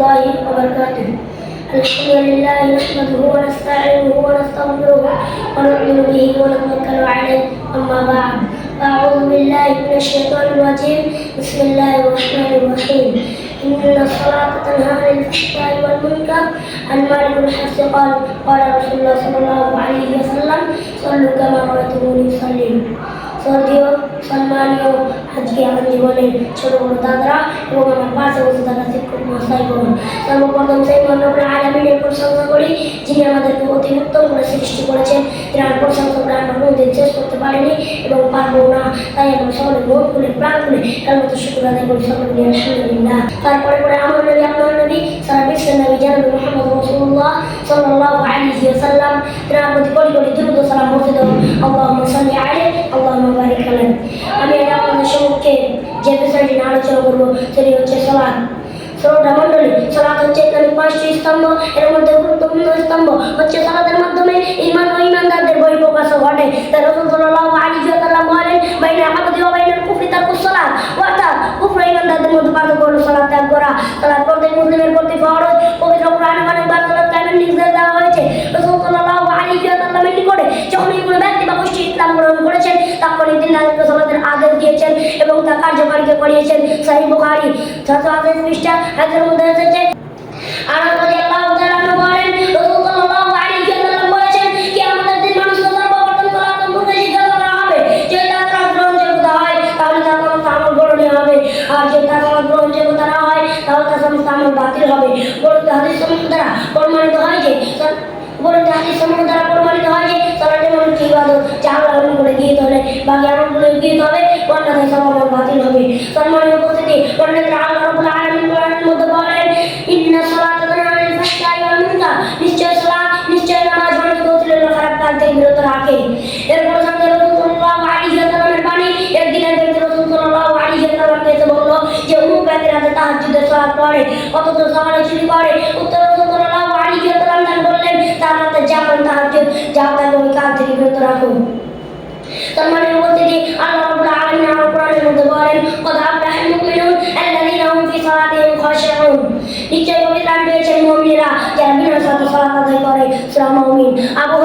الله وبركاته. الحمد لله نحمده ونستعينه ونستغفره ونؤمن به ونتوكل عليه. أما بعد أعوذ بالله من الشيطان الرجيم. بسم الله الرحمن الرحيم. إن الصلاة تنهى عن الفحشاء والمنكر. عن مالك الحفص قال قال رسول الله صلى الله عليه وسلم صلوا كما رأيتموني أصلي. শ্রদ্ধেয় সম্মানীয় আজকে আমার জীবনের ছোট বড় দাদারা এবং আমার পাশে বসে থাকা শিক্ষক মহাশয় করুন সর্বপ্রথম সেই মন্ডপের আলামিনের প্রশংসা করি, যিনি আমাদেরকে অতি উত্তম করে সৃষ্টি করেছেন। যার প্রশংসা করে আমরা কোনোদিন শেষ করতে পারিনি এবং পারব না। তাই আমরা সকলে মন খুলে, প্রাণ খুলে তার মতো শুক্র করি। সকলে তারপরে পরে আমার আপনার নবী সারা বিশ্বের নবী জানবী মোহাম্মদ রসুল্লাহ সাল্লাল্লাহু আলাইহি ওয়াসাল্লাম। তার প্রতি কোটি কোটি দ্রুত সালাম বলতে দাও, আল্লাহুম্মা সাল্লি আলাইহি, আল্লাহুম্মা বারিক আলাইহি আমি এটা আপনাদের সম্মুখে যে বিষয়টি নিয়ে আলোচনা করব, সেটি হচ্ছে সালাত। শ্রোতা মন্ডলী সালাত হচ্ছে ইসলামিক পাঁচটি স্তম্ভ। এর মধ্যে গুরুত্বপূর্ণ স্তম্ভ হচ্ছে সালাতের মাধ্যমে ইমান ও ইমানদারদের বহিঃপ্রকাশ ঘটে। তাই রসুল সাল্লাল্লাহু আলাইহি ওয়াসাল্লাম সালাত প্রত্যেক মুসলিমের প্রতি ফরজ পবিত্র কোরআনে মানে সালাত কায়েমের নির্দেশ দেওয়া হয়েছে। রসুল সাল্লাল্লাহু আলাইহি ওয়াসাল্লামের করে, যখন কোনো ব্যক্তি বা গোষ্ঠী ইসলাম গ্রহণ করেছেন তখন তিনি তাদেরকে সালাতের আদেশ দিয়েছেন এবং তা কার্যকারীকে করিয়েছেন। সহিহ বুখারি ছশো আদেশ পৃষ্ঠা হাতের মধ্যে এসেছে। আনাস আমল বাতিল হবে। বলতে হাদিস সমূহ দ্বারা প্রমাণিত হয় যে বলতে হাদিস সমূহ দ্বারা প্রমাণিত হয় যে সালাত এমন একটি ইবাদত, যা আল্লাহর নিকটে গিয়ে হবে বাকি আমলগুলো গিয়ে হবে অন্যথায় সব আমল বাতিল হবে। সম্মানীয় উপস্থিতি অন্যথায় আল্লাহ রাব্বুল সোহাগ পড়ে অথচ সমালোচনী করে, উত্তর তার রাতে ওই কাজ থেকে রাখুন। তার মানে বলতে আল্লাহ আলামিন আমার কোরআনের মধ্যে বলেন মুমিনুন ফি সালাতিহিম নিশ্চয় পেয়েছেন মুমিনরা যারা বিনা সালাত আদায় করে, সূরা মুমিন। আবু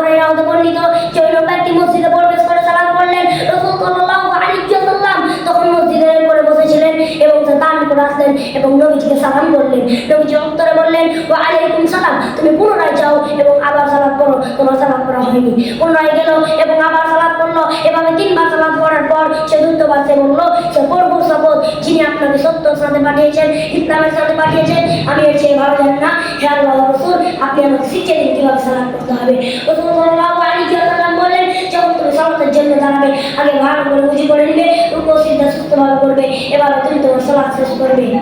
এবং নবীজিকে সালাম করলেন নবীজি উত্তরে বললেন, ওয়া আলাইকুম সালাম। তুমি পুনরায় যাও এবং আবার সালাত করো। তোমার সালাত করা হয়নি। পুনরায় গেল এবং আবার সালাত করল। এভাবে তিনবার সালাত করার পর সে দ্বিতীয়বার সে বলল সে প্রভুর শপথ যিনি আপনাকে সত্যর সাথে পাঠিয়েছেন, ইসলামের সাথে পাঠিয়েছেন, আমি এর চেয়ে ভালো জানি না। হে আল্লাহ রসুল, আপনি আমাকে শিখিয়ে দিন কীভাবে সালাত করতে হবে। রসুল সাল্লাল্লাহু আলাইহি ওয়াসাল্লাম বললেন যখন তুমি সালাতের জন্য দাঁড়াবে আগে ভালো করে উজু করে নিবে উপস্থিতটা সুস্থভাবে করবে, এবার তোমার সালাত শেষ করবে।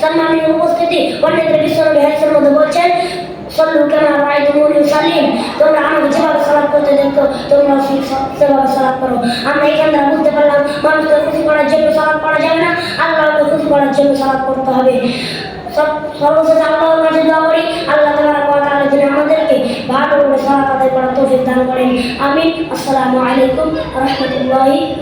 সম্মানীয় উপস্থিতি অন্যদের বিশ্বনবী হাদিসের মধ্যে বলছেন, সল্লু কেমন রাইতুমুনি সালিম তোমরা আমাকে যেভাবে সালাত করতে দেখো তোমরা সেভাবে সালাত করো। আমরা এখান থেকে বুঝতে পারলাম, মানুষকে খুশি করার জন্য সালাত করা যাবে না, আল্লাহকে খুশি করার জন্য সালাত করতে হবে। সব- আল্লাহর কাছে দোয়া করি, আল্লাহ তাআলা কথা যেন আমাদেরকে ভালো করে সালাত আদায় করার তৌফিক দান করেন। আমিন। আসসালামু আলাইকুম রাহমাতুল্লাহি